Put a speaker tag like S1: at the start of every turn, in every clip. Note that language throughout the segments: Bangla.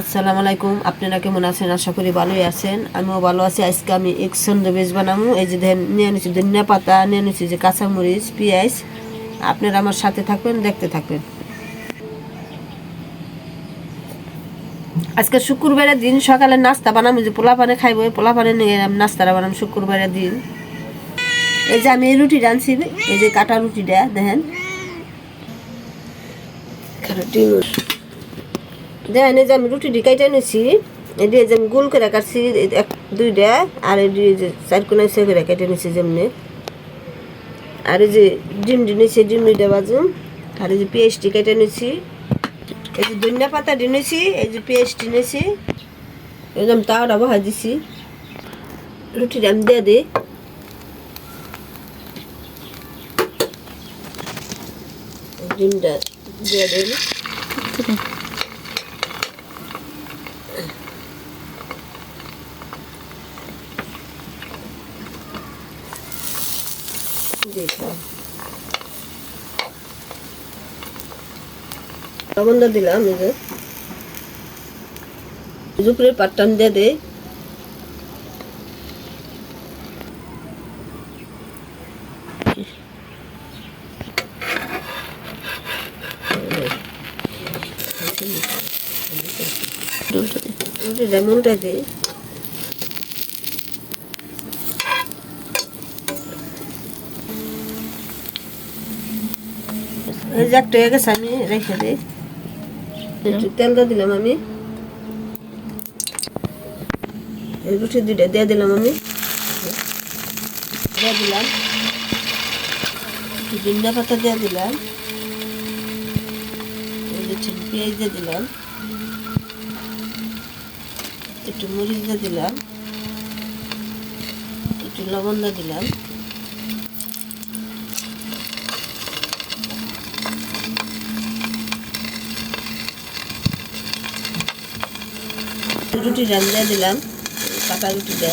S1: আসসালামু আলাইকুম। আপনারা কেমন আছেন? আশা করি ভালোই আছেন। আমিও ভালো আছি। আজকে আমি এক সন্দেশ বানাবো। এই যে নিয়ে নিচ্ছি ধনিয়া পাতা, নিয়ে নিচ্ছি যে কাঁচামরিচ, পেঁয়াজ। আপনারা আমার সাথে থাকবেন, দেখতে থাকবেন। আজকে শুক্রবারের দিন সকালে নাস্তা বানাবো। যে পোলা পানে খাইবো পোলা পানে নিয়ে নাস্তাটা বানাবো শুক্রবারের দিন। এই যে আমি এই রুটি রাঁধছি, এই যে কাটা রুটিটা, দেখেন। দেখেন এই যে আমি রুটি কাইটা নিছি এটি যে গোল করে কাটছি এক, দুইটা, আর এটি যে চার কোনায় সে করে কেটে নিছি যেমনি। আর এই যে ডিম নিছি ডিম দুইটা বাজুম আর এই যে পেঁয়াজটি কেটে নিছি এই যে ধনিয়া পাতা নিছি এই যে পেঁয়াজটি নিছি একদম তাওয়াটা বহাই দিছি। রুটিটা আমি দিয়ে দিই ডিমটা দিয়ে দিই দিলাম লবণ দিলাম এই যে। জুপুরের পাট্টান দিয়ে দে লেমনটা দিই এই যে একটা গেছে, আমি রেখে দিই। একটু তেল দিয়ে দিলাম আমি। রুটি দুইটা দিয়ে দিলাম আমি। দিয়ে দিলাম। ডিন্ডা পাতা দিয়ে দিলাম। পেঁয়াজ দিয়ে দিলাম। একটু মরিচ দিলাম, একটু লবণ দিয়ে দিলাম। রুটি রান্না দিলাম কাটা রুটিটা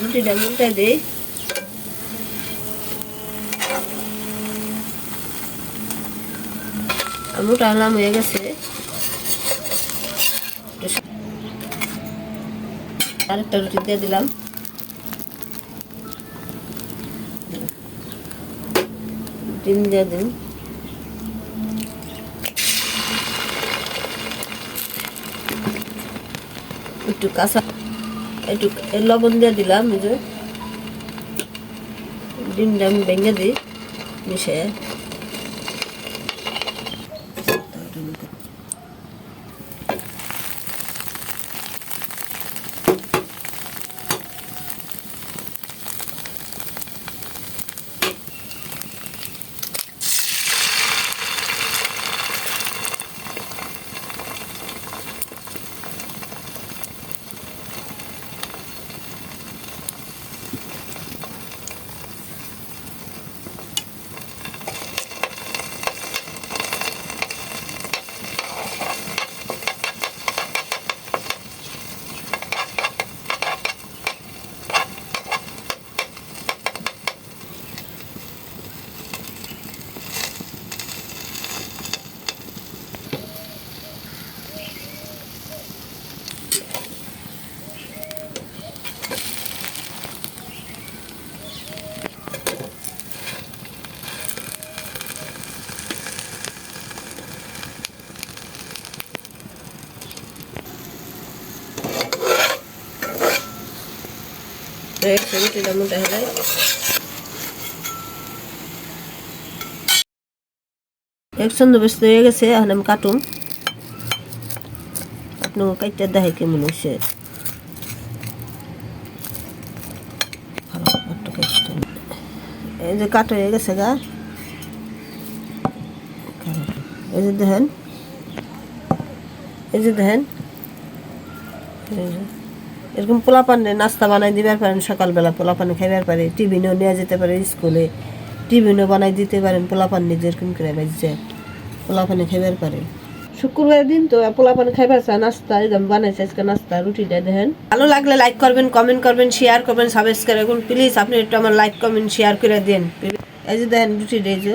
S1: রুটিটা মুলটা দিই। মোটা আলাম হয়ে গেছে। আরেকটা রুটি দিয়ে দিলাম। ডিম দিয়ে দিন। একটু কাঁচা একটু লবণ দিয়ে দিলাম যে। ডিমটা আমি ভেঙে দিই মিশিয়ে রুটিটা মোটা হলে এক সন্ধ্যে ব্যস্ত হয়ে গেছে আমি কাটুম আপনাকে কাইটা দেখে কেমন হয়েছে। এই যে গেছে গা। এই যে দেখেন। এই এরকম পোলাপানে নাস্তা বানাই দিবার পারেন, সকালবেলা পোলাপানে খাইবার পারে, টিফিনও নিয়ে যেতে পারে স্কুলে, টিফিনও বানাই দিতে পারেন, পোলাপান নিজের কম করে বাজছে পোলাপানে খাইবার পারে। শুক্রবার দিন তো পোলাপানে খাইবার চা, নাস্তা একদম বানাইছে আজকে নাস্তা, রুটিটা দেখেন। ভালো লাগলে লাইক করবেন কমেন্ট করবেন শেয়ার করবেন সাবস্ক্রাইব করুন। প্লিজ আপনি একটু আমার লাইক কমেন্ট শেয়ার করে দেন। এই যে দেখেন রুটিটা, এই যে।